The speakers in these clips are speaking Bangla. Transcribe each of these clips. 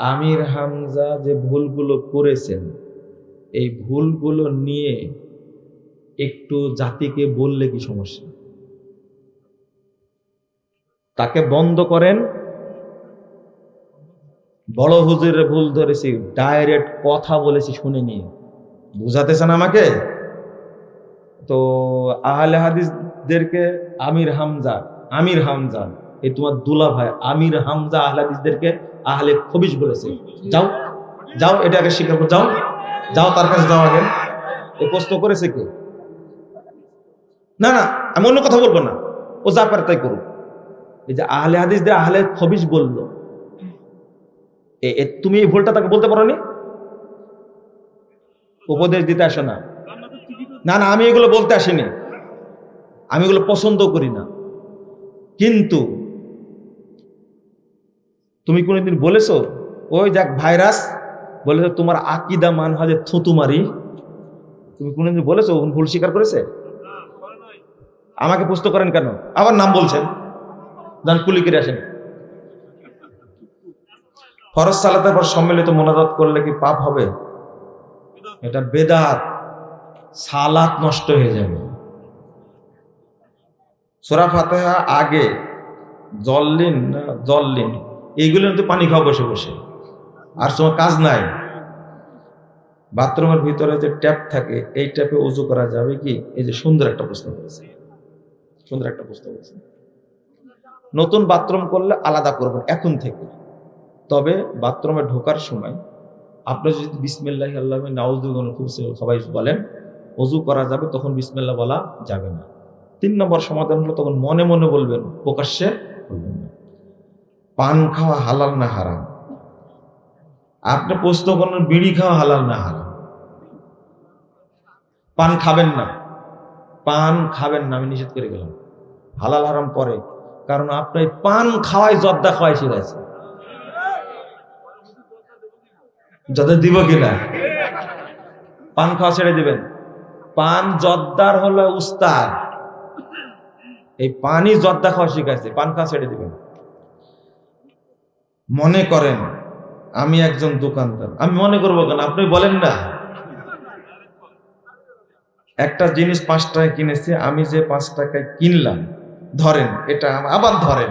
আমির হামজা যে ভুলগুলো করেছেন, এই ভুলগুলো নিয়ে একটু জাতিকে বললে কি সমস্যা? তাকে বন্ধ করেন। বড় হুজুরের ভুল ধরেছি, ডাইরেক্ট কথা বলেছি শুনে নিয়ে। বুঝাতেছেন আমাকে? তো আহলে হাদিসদেরকে আমির হামজা আমির হামজা, এই তোমার দুলা ভাই আমির হামজা আহলে হাদিসদেরকে আহলে খবিস বলেছে। যাও যাও এটাকে স্বীকার করো। যাও যাও, তার কাছে যাও আগে। এ প্রশ্ন করেছে কে? না না, আমি অন্য কথা বলব না। ও যা পারে তাই করুক। এই যে আহলে হাদিসদের আহলে খবিস বলল তুমি এই ভুলটা তাকে বলতে পারো নি উপদেশ দিতে আসো না। না না, আমি এগুলো বলতে আসিনি। আমি এগুলো পছন্দ করি না। কিন্তু তুমি কোনোদিন বলেছ, ওই যাক ভাইরাস, বলেছ, তোমার আকিদা মান হাজে থুতু মারি। তুমি কোনোদিন বলেছ ভুল স্বীকার করেছে? আমাকে প্রশ্ন করেন কেন? আবার নাম বলছেন। যান, কুলি করে আসেন। ফরজ সালাতের পর সম্মিলিত মোনাজাত করলে কি পাপ হবে? এটা বেদাত। সালাত নষ্ট হয়ে যাবে। সোরা ফাতেহা আগে, জল্লিন জল্লিন? এইগুলো তো পানি খাওয়া বসে বসে। আর তোমার কাজ নাই। বাথরুমের ভিতরে যে ট্যাপ থাকে, এই ট্যাপে উজু করা যাবে কি? এই যে সুন্দর একটা প্রশ্ন করেছে। সুন্দর একটা প্রশ্ন করেছে। নতুন বাথরুম করলে আলাদা করবেন এখন থেকে। তবে বাথরুমে ঢোকার সময় আপনি যদি বিসমিল্লাহ আল্লাহ নাউজুল সবাই বলেন অজু করা যাবে, তখন বিসমিল্লাহ বলা যাবে না। তিন নম্বর সমাধান হলো, তখন মনে মনে বলবেন, প্রকাশ্যে বলবেন না। পান খাওয়া হালাল না হারাম? আপনি প্রশ্ন করেন বিড়ি খাওয়া হালাল না হারাম? পান খাবেন না। পান খাবেন না, আমি নিষেধ করে গেলাম। হালাল হারাম পরে, কারণ আপনি পান খাওয়াই জর্দা খাওয়াই শিখাইছে যাদের দিব কিনা? পান খাওয়া ছেড়ে দিবেন। পান জর্দার হলো উস্তাদ। এই পানি জর্দা খাওয়া শিখাইছে, পান খাওয়া ছেড়ে দিবেন। মনে করেন, আমি একজন দোকানদার। আমি মনে করব কেন? আপনি বলেন না। একটা জিনিস পাঁচ টাকায় কিনেছি, আমি যে পাঁচ টাকায় কিনলাম, ধরেন, এটা আবার ধরেন।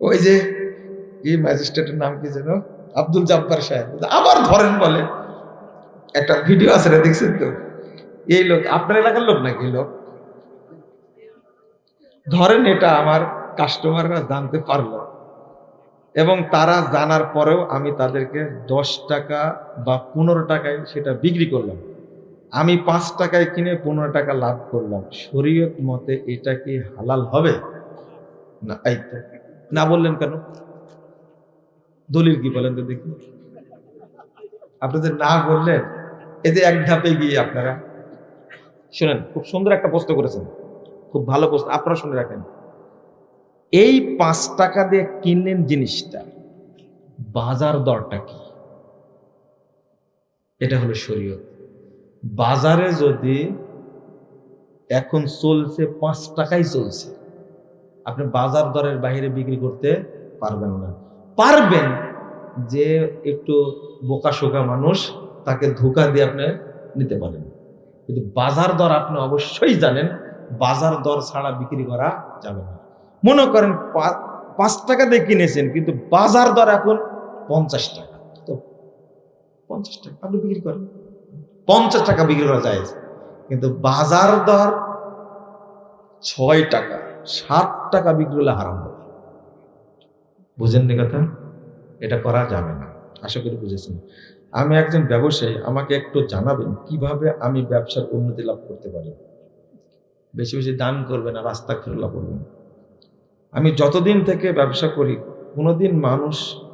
ওই যে কি ম্যাজিস্ট্রেটের নাম কি যেন? আব্দুল জব্বার সাহেব। আবার ধরেন বলে। একটা ভিডিও আছে রে, দেখছেন তো? এই লোক, আপনার এলাকার লোক নাকি লোক? ধরেন এটা আমার কাস্টমাররা জানতে পারল। এবং তারা জানার পরেও আমি তাদেরকে দশ টাকা বা পনেরো টাকায় সেটা বিক্রি করলাম। আমি পাঁচ টাকায় কিনে পনেরো টাকা লাভ করলাম। শরীয়ত মতে এটা কি হালাল হবে? না, এই তো। না বললেন কেন? দলিল কি বলেন তো দেখি। আপনাদের না বললেন এই যে এক ধাপে গিয়ে আপনারা। শুনেন, খুব সুন্দর একটা প্রশ্ন করেছেন। খুব ভালো প্রশ্ন, আপনারা শুনে রাখেন। এই পাঁচ টাকা দিয়ে কিনলেন জিনিসটা। বাজার দরটা কি? এটা হলো শরীয়ত। বাজারে যদি এখন চলছে পাঁচ টাকাই চলছে, আপনি বাজার দরের বাইরে বিক্রি করতে পারবেন না। পারবেন যে একটু বোকাশোকা মানুষ তাকে ধোকা দিয়ে আপনি নিতে পারেন। কিন্তু বাজার দর আপনি অবশ্যই জানেন, বাজার দর ছাড়া বিক্রি করা যাবে না। মনে করেন পাঁচ টাকা দিয়ে কিনেছেন, কিন্তু বাজার দর এখন পঞ্চাশ টাকা। তো পঞ্চাশ টাকা, আপনি বিক্রি করেন। পঞ্চাশ টাকা বিক্রি করা যায়। কিন্তু বাজার দর ছয় টাকা সাত টাকা বিক্রি হলে হারাম হবে। বুঝেন নি কথা? এটা করা যাবে না। আশা করি বুঝেছেন। আমি একজন ব্যবসায়ী, আমাকে একটু জানাবেন কীভাবে আমি ব্যবসার উন্নতি লাভ করতে পারি। বেশি বেশি দান করবেন আর রাস্তা ফেরলা করবেন। আমি যতদিন থেকে ব্যবসা করি, কোনোদিন মানুষ,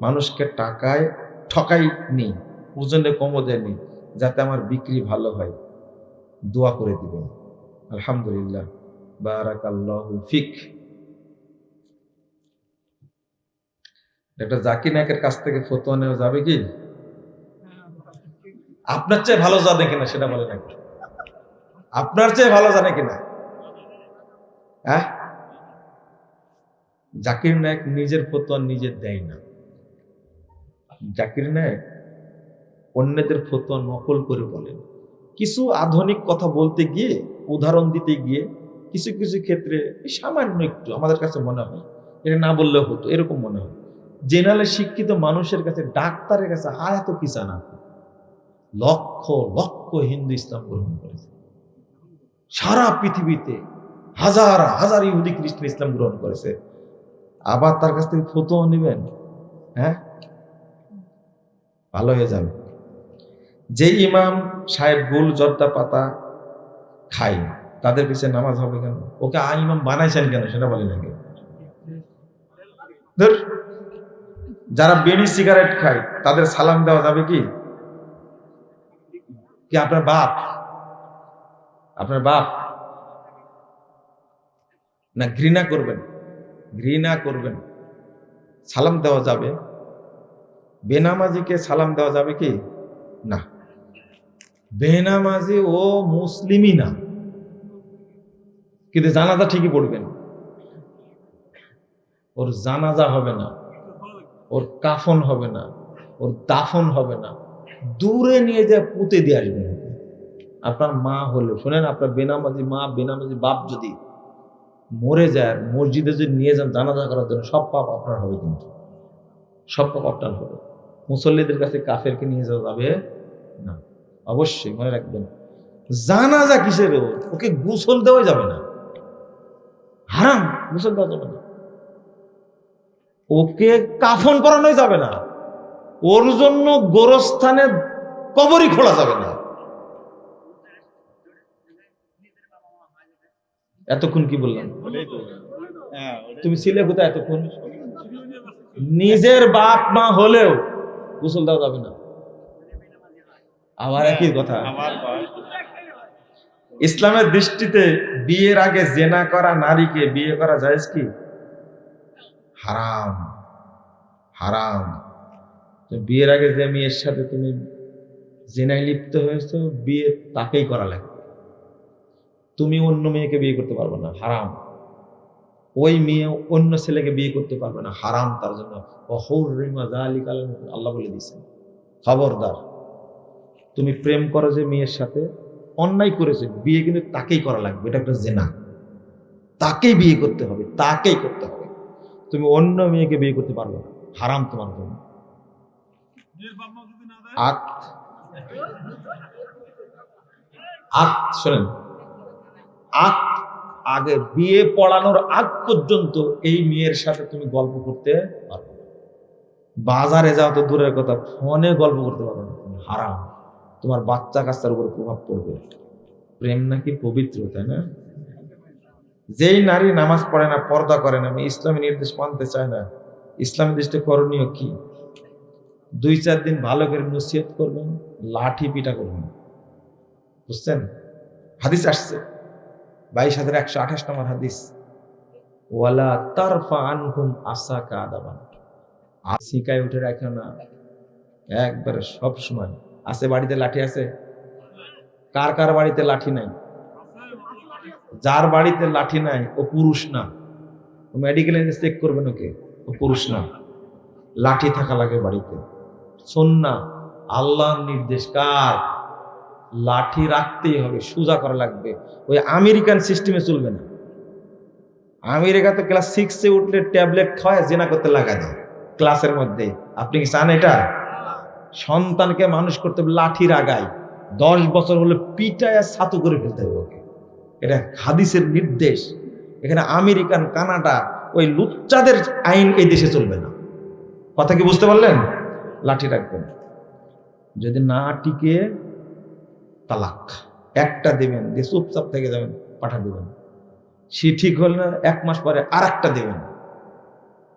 মানুষকে টাকায় ঠকাই নি ওজনে কমও দেয়নি যাতে আমার বিক্রি ভালো হয়। দোয়া করে দিবেন। আলহামদুলিল্লাহ। বারাকাল্লাহু ফিক। একটা জাকির নায়কের কাছ থেকে ফতোয়া নেওয়া যাবে কি? আপনার চেয়ে ভালো জানে কিনা সেটা বলে নাকি আপনার চেয়ে ভালো জানে কিনা? হ্যাঁ? জাকির নায়ক নিজের ফতোয়া নিজে দেয় না। জাকির নায়ক অন্যদের ফতোয়া নকল করে বলেন। কিছু আধুনিক কথা বলতে গিয়ে, উদাহরণ দিতে গিয়ে কিছু কিছু ক্ষেত্রে সামান্য একটু আমাদের কাছে মনে হয়, এটা না বললেও হতো, এরকম মনে হয়। জেনারেল শিক্ষিত মানুষের কাছে, ডাক্তারের কাছে আর এত কি জানা লক্ষ লক্ষ হিন্দু ইসলাম গ্রহণ করেছে। সারা পৃথিবীতে হাজার হাজার ইহুদি খ্রিস্টান ইসলাম গ্রহণ করেছে। আবার তার কাছ থেকে ফতোয়া নেবেন? হ্যাঁ? ভালো হয়ে যাবে। যে ইমাম সাহেব গুল জর্দা পাতা খায়, তাদের পিছিয়ে নামাজ হবে কেন? ওকে আ ইমাম বানাইছেন কেন সেটা বলে নাকি? ধর, যারা বিড়ি সিগারেট খায়, তাদের সালাম দেওয়া যাবে কি? কি আপনার বাপ? আপনার বাপ? না ঘৃণা করবেন। ঘৃণা করবেন। সালাম দেওয়া যাবে। বেনামাজিকে সালাম দেওয়া যাবে কি? না। বেনামাজি ও মুসলিমই না। কিন্তু জানাজা ঠিকই পড়বেন। ওর জানাজা হবে না। ওর কাফন হবে না। ওর দাফন হবে না। দূরে নিয়ে যায় পুঁতে দিয়ে আসবেন। আপনার মা হলে, শোনেন আপনার বেনামাজি মা, বেনামাজি বাপ যদি মরে যায়, মসজিদে যদি নিয়ে যান, জানাজা করার জন্য সব পাপ আপনার হবে কিন্তু। সব পাপ আপনার হবে। মুসল্লিদের কাছে কাফেরকে নিয়ে যাওয়া যাবে না। অবশ্যই, মনে রাখবেন। জানাজা কিসের? ওকে গোসল দেওয়া যাবে না। হারাম, গোসল দেওয়া যাবে না। ওকে কাফন করানোই যাবে না। ওর জন্য গোরস্থানে কবরই খোলা যাবে না। এতক্ষণ কি বললাম? তুমি ছিলে কোথায় এতক্ষণ? নিজের বাপ মা হলেও গোসল দেওয়া যাবে না। আবার একই কথা। ইসলামের দৃষ্টিতে বিয়ের আগে জেনা করা নারীকে বিয়ে করা যায় কি? হারাম। হারাম। বিয়ের আগে যে মেয়ের সাথে তুমি জেনায় লিপ্ত হয়েছো বিয়ে তাকেই করা লাগবে। তুমি অন্য মেয়েকে বিয়ে করতে পারবে না, হারাম। ওই মেয়ে অন্য ছেলেকে বিয়ে করতে পারবে না, হারাম তার জন্য। আল্লাহ বলে দিয়েছেন। খবরদার, তুমি প্রেম করো যে মেয়ের সাথে, অন্যায় করেছে, বিয়ে কিন্তু তাকেই করা লাগবে, এটা একটা জেনা। তাকেই বিয়ে করতে হবে, তাকেই করতে হবে। তুমি অন্য মেয়েকে বিয়ে করতে পারবে না, হারাম তোমার জন্য। আত আত, শোনেন। আত আগে বিয়ে পড়ানোর আগ পর্যন্ত এই মেয়ের সাথে তুমি গল্প করতে পারবে বাজারে যাও তো দূরের কথা, ফোনে গল্প করতে পারবে না তুমি, হারাম। তোমার বাচ্চা কাচ্চার উপর প্রভাব পড়বে। প্রেম নাকি পবিত্র, তাই না? যেই নারী নামাজ পড়ে না, পর্দা করে না, আমি ইসলামী নির্দেশ মানতে চায় না। ইসলামী দৃষ্টি করণীয় কি? দুই চার দিন ভালো করে নসিহত করবেন, লাঠি পিটা করবেন। বুঝছেন? হাদিস আসছে। বাইশ হাজার একশো আঠাশ নম্বর হাদিস, ওয়ালা তারফা আনহুম আসা কাদাবান শিকায় উঠে রাখে না। একবারে সব সময়। আছে বাড়িতে লাঠি আছে? কার কার বাড়িতে লাঠি নাই? যার বাড়িতে লাঠি নাই, ও পুরুষ না। ও মেডিকেলে চেক করবেন ওকে ও পুরুষ না। লাঠি থাকা লাগে বাড়িতে। শোন না আল্লাহর নির্দেশ কার? লাঠি রাখতেই হবে, সোজা করা লাগবে। ওই আমেরিকান সিস্টেমে চলবে না। আমেরিকাতে ক্লাস সিক্সে উঠলে ট্যাবলেট খাওয়ায়, জেনা করতে লাগা যায় ক্লাসের মধ্যে। আপনি কি চান এটা? সন্তানকে মানুষ করতে হবে লাঠির আগায় দশ বছর হলে পিটায় ছাতু করে ফেলতে হবে ওকে। এটা হাদিসের নির্দেশ। এখানে আমেরিকান, কানাডা, ওই লুচ্চাদের আইন এই দেশে চলবে না। কথা কি বুঝতে পারলেন? লাঠি রাখবেন। যদি না টিকে তালাক। একটা দেবেন, দিয়ে চুপচাপ থেকে যাবেন, পাঠা দেবেন। সে ঠিক হল না, এক মাস পরে আর একটা দেবেন।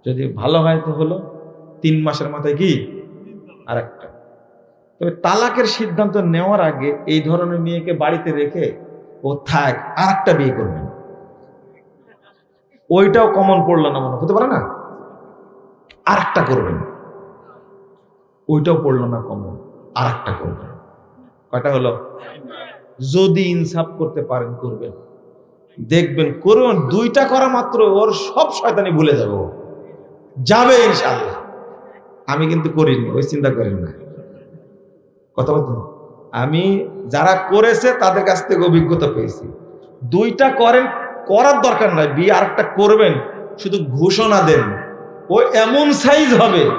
যদি ভালো হয় তো হলো তিন মাসের মাথায় কি? আর একটা তবে তালাকের সিদ্ধান্ত নেওয়ার আগে এই ধরনের মেয়েকে বাড়িতে রেখে ও থাক আর একটা বিয়ে করবেন। ওইটাও কমন পড়ল না মনে, হতে পারে না? আর একটা করবেন। ওইটাও পড়ল না কমন আর একটা করবেন। কয়টা হলো? যদি ইনসাফ করতে পারেন, করবেন। দেখবেন করবেন দুইটা করা মাত্র, ওর সব শয়তানি ভুলে যাবে। যাবে ইনশাল্লাহ আমি কিন্তু করিনি, ওই চিন্তা করেন না। কথা বলতে আমি যারা করেছে, তাদের কাছ থেকে অভিজ্ঞতা পেয়েছি। দুইটা করেন, করার দরকার নাই বিয়ে আরেকটা করবেন, শুধু ঘোষণা দেন। ও এমন সাইজ হবে।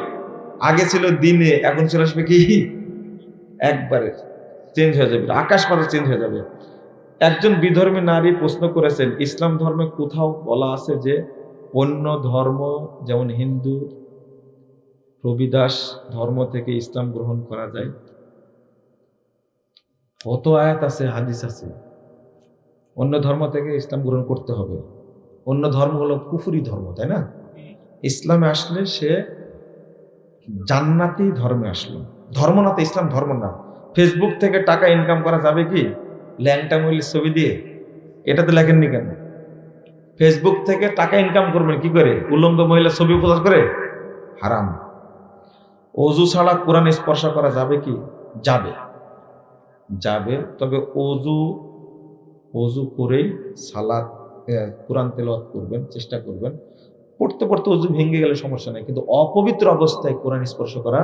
আগে ছিল দিনে, এখন চলে আসবে কি? একবারে। চেঞ্জ হয়ে যাবে, আকাশ পাতা চেঞ্জ হয়ে যাবে। একজন বিধর্মী নারী প্রশ্ন করেছেন, ইসলাম ধর্মে কোথাও বলা আছে যে, অন্য ধর্ম যেমন হিন্দু, রবিদাস ধর্ম থেকে ইসলাম গ্রহণ করা যায়। কত আয়াত আছে, হাদিস আছে। অন্য ধর্ম থেকে ইসলাম গ্রহণ করতে হবে। অন্য ধর্ম হলো কুফুরি ধর্ম, তাই না? ইসলামে আসলে সে জান্নাতি ধর্মে আসলো। ধর্ম না তো ইসলাম ধর্ম না। ফেসবুক থেকে টাকা ইনকাম করা যাবে কি? ল্যাংটা মহিলার ছবি দিয়ে। এটা তো লেখেননি কেন? ফেসবুক থেকে টাকা ইনকাম করবেন কি করে? উলঙ্গ মহিলার ছবি প্রকাশ করে? হারাম। অজু ছাড়া কোরআন স্পর্শ করা যাবে কি? যাবে। যাবে, তবে অজু অজু করেই সালাদ কোরআন তেলাওয়াত করবেন, চেষ্টা করবেন। পড়তে পড়তে অজু ভেঙে গেলে সমস্যা নেই, কিন্তু অপবিত্র অবস্থায় কোরআন স্পর্শ করা।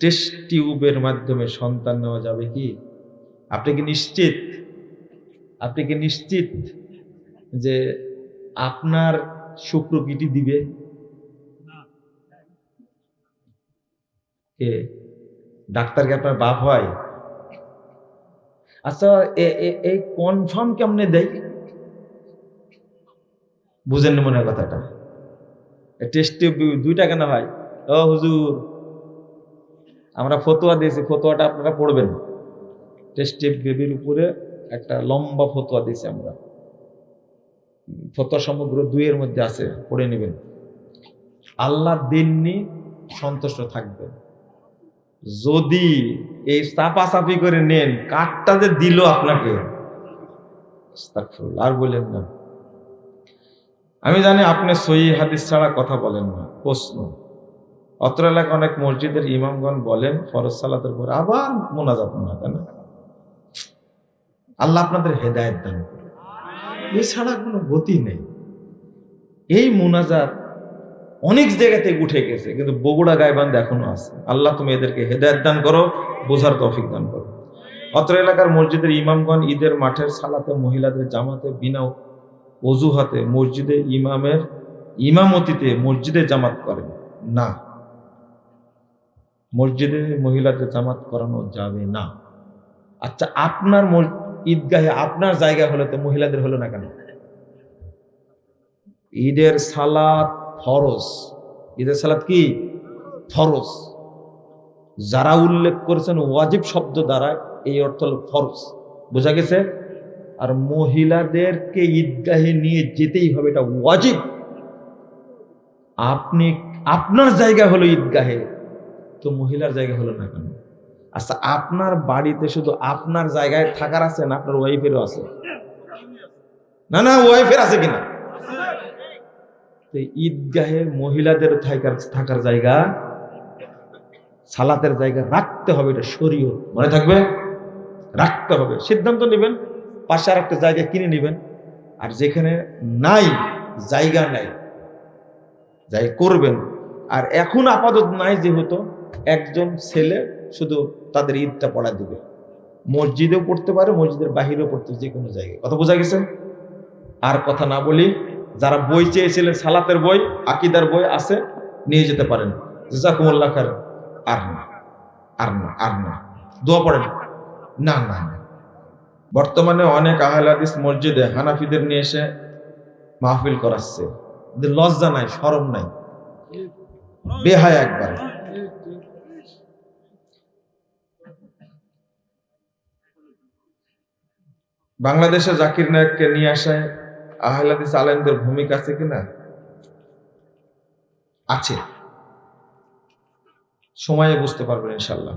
টেস্ট টিউবের মাধ্যমে সন্তান নেওয়া যাবে কি? আপনি কি নিশ্চিত? আপনি কি নিশ্চিত যে আপনার শুক্র কিটি দিবে? কে? ডাক্তার কি আপনার বাপ হয়? আচ্ছা এই কনফার্ম কেমনে দেয়? বুঝেন মনে কথাটা। টেস্ট টিউব দুইটা কেন হয় ও হুজুর। আমরা ফতোয়া দিয়েছি, ফতোয়াটা আপনারা পড়বেন। টেস্ট টিউব বেবির উপরে একটা লম্বা ফতোয়া দিয়েছি আমরা। ফতোয়া সমগ্র দুইয়ের মধ্যে আছে, পড়ে নেবেন। আল্লাহ দিননি সন্তুষ্ট থাকবেন। যদি এই চাপাচাপি করে নেন, কাঠটা যে দিল আপনাকে আর বললেন না। আমি জানি আপনি সহি হাদিস ছাড়া কথা বলেন না, প্রশ্ন। অত্র এলাকা অনেক মসজিদের ইমামগণ বলেন ফরজ সালাতের পর আবার মোনাজাত না তাই না? আল্লাহ আপনাদের হেদায়ত দান করুন। এছাড়া কোনো গতি নেই। এই মোনাজাত অনেক জায়গাতে উঠে গেছে কিন্তু বগুড়া গায়বান্ধ এখনও আছে। আল্লাহ তুমি এদেরকে হেদায়ত দান করো বোঝার তৌফিক দান করো। অত্র এলাকার মসজিদের ইমামগণ ঈদের মাঠের সালাতে মহিলাদের জামাতে বিনা অজুহাতে মসজিদে ইমামের ইমামতিতে মসজিদে জামাত করেন। না। মসজিদে মহিলাদের জামাত করানো যাবে না। আচ্ছা আপনার ঈদগাহে আপনার জায়গা হলে তো মহিলাদের হলো না কেন? ঈদের সালাত ফরজ। ঈদের সালাত কি? ফরজ। যারা উল্লেখ করেছেন ওয়াজিব শব্দ দ্বারা এই অর্থ হলো ফরজ। বোঝা গেছে? আর মহিলাদেরকে ঈদগাহে নিয়ে যেতেই হবে এটা ওয়াজিব। আপনি, আপনার জায়গা হলো ঈদগাহে। তো মহিলার জায়গা হলো না কেন? আচ্ছা আপনার বাড়িতে শুধু আপনার জায়গায় থাকার আছে না আপনার ওয়াইফেরও আছে? না না ওয়াইফের আছে কিনা? ঈদগাহে মহিলাদের থাকার থাকার জায়গা, সালাতের জায়গা রাখতে হবে, এটা শরীয় মনে থাকবে? রাখতে হবে। সিদ্ধান্ত নেবেন, পাশে আর একটা জায়গা কিনে নেবেন। আর যেখানে নাই, জায়গা নাই, যাই করবেন। আর এখন আপাতত নাই যেহেতু একজন ছেলে শুধু তাদের ঈদটা পড়া দিবে। মসজিদেও পড়তে পারে, মসজিদের বাহিরেও পড়তে যে কোনো জায়গায়। কথা বোঝা গেছে? আর কথা না বলি, যারা বই চেয়েছিলেন, সালাতের বই, আকিদার বই আছে, নিয়ে যেতে পারেন। জাকুমুল্লাহ আর না আর না আর না। দোয়া পড়েন। না না না। বর্তমানে অনেক আহল হাদিস মসজিদে হানাফিদের নিয়ে এসে মাহফিল করাচ্ছে। লজ্জা নাই সরম নাই। বেহায় একবার। বাংলাদেশে জাকির নায়ককে নিয়ে আসায় আহলাদিস আলেমদের ভূমিকা আছে কিনা? আছে। সময়ে বুঝতে পারবেন ইনশাল্লাহ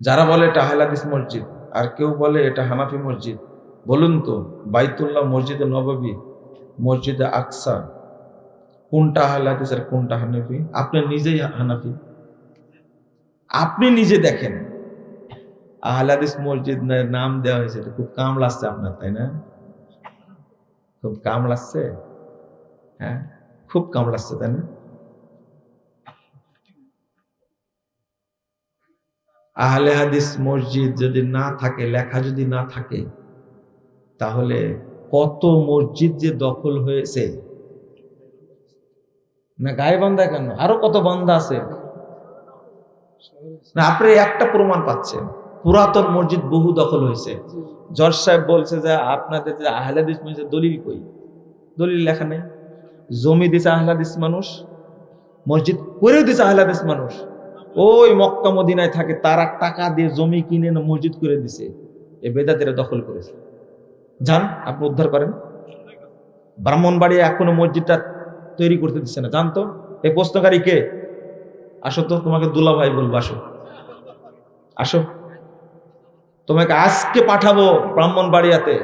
যারা বলে এটা আহলাদিস মসজিদ, আর কেউ বলে এটা হানাফি মসজিদ, বলুন তো, বাইতুল্লাহ মসজিদে নববী, মসজিদে আকসা, কোনটা আহলাদিস আর কোনটা হানাফি? আপনি নিজেই হানাফি। আপনি নিজে দেখেন। আহলাদিস মসজিদ নাম দেওয়া হয়েছে খুব কাম লাগছে আপনার, তাই না? খুব কাম লাগছে? হ্যাঁ খুব কাম লাগছে, তাই না? আহলে হাদিস মসজিদ যদি না থাকে, লেখা যদি না থাকে, তাহলে কত মসজিদ যে দখল হয়েছে? না, গায়ে বান্ধা কেন? আরও কত বান্ধা আছে? না, আপনি একটা প্রমাণ পাচ্ছেন। পুরাতন মসজিদ বহু দখল হয়েছে। জজ সাহেব বলছে যে আপনাদের যে আহলাদিস মসজিদ দলিল কই? দলিল লেখা নেই। জমি দিছে আহলাদিস মানুষ মসজিদ করেও দিছে আহলাদিস মানুষ। ওই মক্কা মদিনায় থাকে তারা টাকা দিয়ে জমি কিনে মসজিদ করে দিছে। এ বেদাতেরা দখল করেছে। যান আপনি উদ্ধার করেন। ব্রাহ্মণবাড়ি এখনও মসজিদটা তৈরি করতে দিচ্ছে না। জানতো এই প্রশ্নকারী কে? আসো তো তোমাকে দুলা ভাই বলব আসো। আসো। তোমাকে আজকে পাঠাবো ব্রাহ্মণবাড়িয়াতে।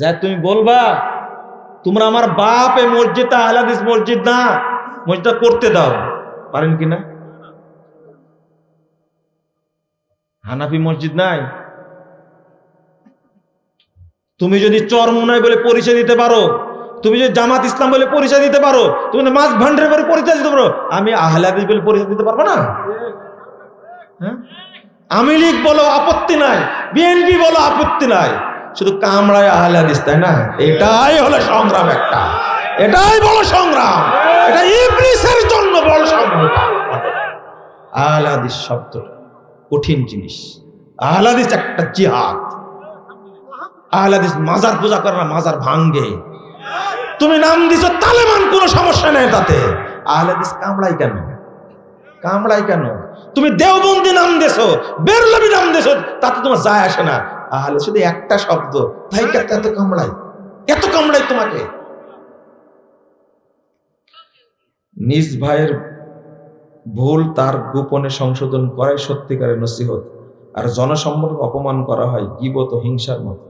যা তুমি বলবা, তোমরা আমার বাপ এই মসজিদটা আহলাদিস মসজিদ না, মসজিদটা করতে দাও। পারেন কিনা হানাফি মসজিদ নাই? তুমি যদি চরমুনায় বলে পরিচয় দিতে পারো, তুমি যদি জামাত ইসলাম বলে পরিচয় দিতে পারো, তুমি মাছ ভান্ডারের বলে পরিচয় দিতে পারো, আমি আহলাদিস বলে পরিচয় দিতে পারব না? হ্যাঁ? আমি লীগ বলো, আপত্তি নাই। বিএনপি বলো, আপত্তি নাই। শুধু কামড়ায় আহলাদিস তাই না? এটাই হলো সংগ্রাম একটা। এটাই বড় সংগ্রাম। এটা ইবলিসের জন্য বড় সংগ্রাম। আহলাদিস শব্দ কঠিন জিনিস। আহলাদিস একটা জিহাদ। আহলাদিস মাজার পূজা করে না মাজার ভাঙ্গে। তুমি নাম দিছো তালেমান কোনো সমস্যা নেই তাতে। আহলাদিস কামড়াই কেন? কামড়াই কেন? তুমি দেওবন্দি নাম দেছো বেরলবি নাম দেছো তাতে তোমার যায় আসে না। আহলে শুধু একটা শব্দ কেন এত কামড়াই এত কামড়াই তোমাকে? নিজ ভাইয়ের ভুল তার গোপনে সংশোধন করাই সত্যিকারের নসিহত। আর জনসম্মত অপমান করা হয় গিবত হিংসার মতো।